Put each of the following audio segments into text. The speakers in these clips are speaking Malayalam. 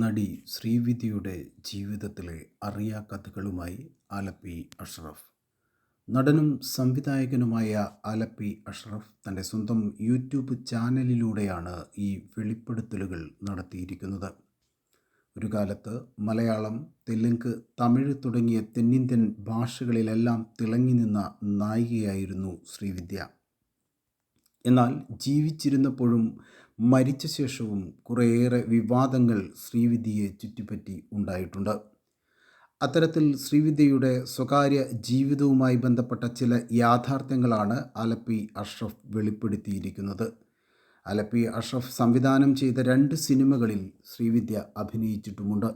നടി ശ്രീവിദ്യയുടെ ജീവിതത്തിലെ അറിയാ കഥകളുമായി ആലപ്പി അഷ്റഫ്. നടനും സംവിധായകനുമായ ആലപ്പി അഷ്റഫ് തന്റെ സ്വന്തം യൂട്യൂബ് ചാനലിലൂടെയാണ് ഈ വെളിപ്പെടുത്തലുകൾ നടത്തിയിരിക്കുന്നത്. ഒരു കാലത്ത് മലയാളം തെലുങ്ക് തമിഴ് തുടങ്ങിയ തെന്നിന്ത്യൻ ഭാഷകളിലെല്ലാം തിളങ്ങി നിന്ന നായികയായിരുന്നു ശ്രീവിദ്യ. എന്നാൽ ജീവിച്ചിരുന്നപ്പോഴും മരിച്ച ശേഷവും കുറേയേറെ വിവാദങ്ങൾ ശ്രീവിദ്യയെ ചുറ്റിപ്പറ്റി ഉണ്ടായിട്ടുണ്ട്. അത്തരത്തിൽ ശ്രീവിദ്യയുടെ സ്വകാര്യ ജീവിതവുമായി ബന്ധപ്പെട്ട ചില യാഥാർത്ഥ്യങ്ങളാണ് അലപ്പി അഷ്റഫ് വെളിപ്പെടുത്തിയിരിക്കുന്നത്. അലപ്പി അഷ്റഫ് സംവിധാനം ചെയ്ത രണ്ട് സിനിമകളിൽ ശ്രീവിദ്യ അഭിനയിച്ചിട്ടുമുണ്ട്.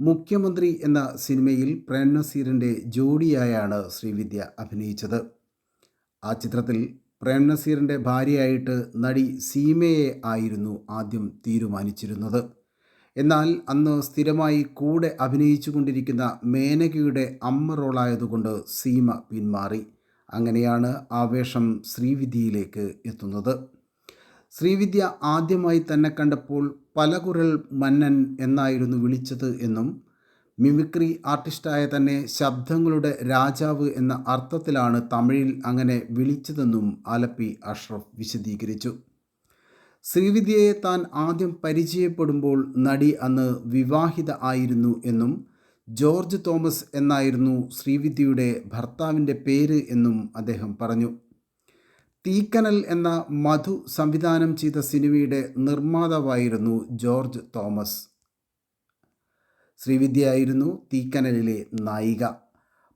മുഖ്യമന്ത്രി എന്ന സിനിമയിൽ പ്രേംനസീറിന്റെ ജോഡിയായാണ് ശ്രീവിദ്യ അഭിനയിച്ചത്. ആ ചിത്രത്തിൽ പ്രേം നസീറിന്റെ ഭാര്യയായിട്ട് നടി സീമയെ ആയിരുന്നു ആദ്യം തീരുമാനിച്ചിരുന്നത്. എന്നാൽ അന്ന് സ്ഥിരമായി കൂടെ അഭിനയിച്ചു കൊണ്ടിരിക്കുന്ന മേനകയുടെ അമ്മ റോളായതുകൊണ്ട് സീമ പിന്മാറി. അങ്ങനെയാണ് ആവേശം ശ്രീവിദ്യയിലേക്ക് എത്തുന്നത്. ശ്രീവിദ്യ ആദ്യമായി തന്നെ കണ്ടപ്പോൾ പലകുരൽ മന്നൻ എന്നായിരുന്നു വിളിച്ചത് എന്നും മിമിക്രി ആർട്ടിസ്റ്റായ തന്നെ ശബ്ദങ്ങളുടെ രാജാവ് എന്ന അർത്ഥത്തിലാണ് തമിഴിൽ അങ്ങനെ വിളിച്ചതെന്നും ആലപ്പി അഷ്റഫ് വിശദീകരിച്ചു. ശ്രീവിദ്യയെ താൻ ആദ്യം പരിചയപ്പെടുമ്പോൾ നടി അന്ന് വിവാഹിത ആയിരുന്നു എന്നും ജോർജ് തോമസ് എന്നായിരുന്നു ശ്രീവിദ്യയുടെ ഭർത്താവിന്റെ പേര് എന്നും അദ്ദേഹം പറഞ്ഞു. തീക്കനൽ എന്ന മധു സംവിധാനം ചെയ്ത സിനിമയുടെ നിർമ്മാതാവായിരുന്നു ജോർജ് തോമസ്. ശ്രീവിദ്യയായിരുന്നു തീക്കനലിലെ നായിക.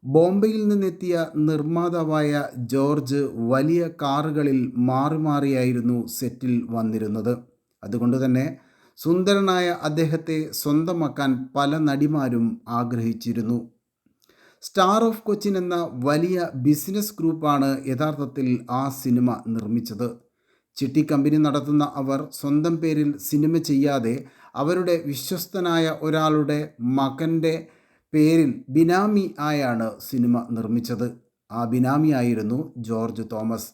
ബോംബെയിൽ നിന്നെത്തിയ നിർമ്മാതാവായ ജോർജ് വലിയ കാറുകളിൽ മാറി മാറിയായിരുന്നു സെറ്റിൽ വന്നിരുന്നത്. അതുകൊണ്ട് തന്നെ സുന്ദരനായ അദ്ദേഹത്തെ സ്വന്തമാക്കാൻ പല നടിമാരും ആഗ്രഹിച്ചിരുന്നു. സ്റ്റാർ ഓഫ് കൊച്ചിൻ എന്ന വലിയ ബിസിനസ് ഗ്രൂപ്പാണ് യഥാർത്ഥത്തിൽ ആ സിനിമ നിർമ്മിച്ചത്. ചിട്ടി കമ്പനി നടത്തുന്ന അവർ സ്വന്തം പേരിൽ സിനിമ ചെയ്യാതെ അവരുടെ വിശ്വസ്തനായ ഒരാളുടെ മകന്റെ പേരിൽ ബിനാമി ആയാണ് സിനിമ നിർമ്മിച്ചത്. ആ ബിനാമി ആയിരുന്നു ജോർജ് തോമസ്.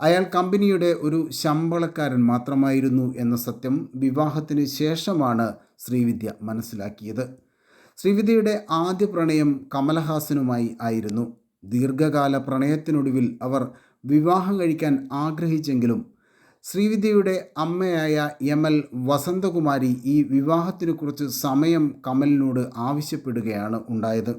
അയാൾ കമ്പനിയുടെ ഒരു ശമ്പളക്കാരൻ മാത്രമായിരുന്നു എന്ന സത്യം വിവാഹത്തിന് ശേഷമാണ് ശ്രീവിദ്യ മനസ്സിലാക്കിയത്. ശ്രീവിദ്യയുടെ ആദ്യ പ്രണയം കമലഹാസനുമായി ആയിരുന്നു. ദീർഘകാല പ്രണയത്തിനൊടുവിൽ അവർ വിവാഹം കഴിക്കാൻ ആഗ്രഹിച്ചെങ്കിലും ശ്രീവിദ്യയുടെ അമ്മയായ എം എൽ വസന്തകുമാരി ഈ വിവാഹത്തിനെക്കുറിച്ച് സമയം കമലിനോട് ആവശ്യപ്പെടുകയാണ് ഉണ്ടായത്.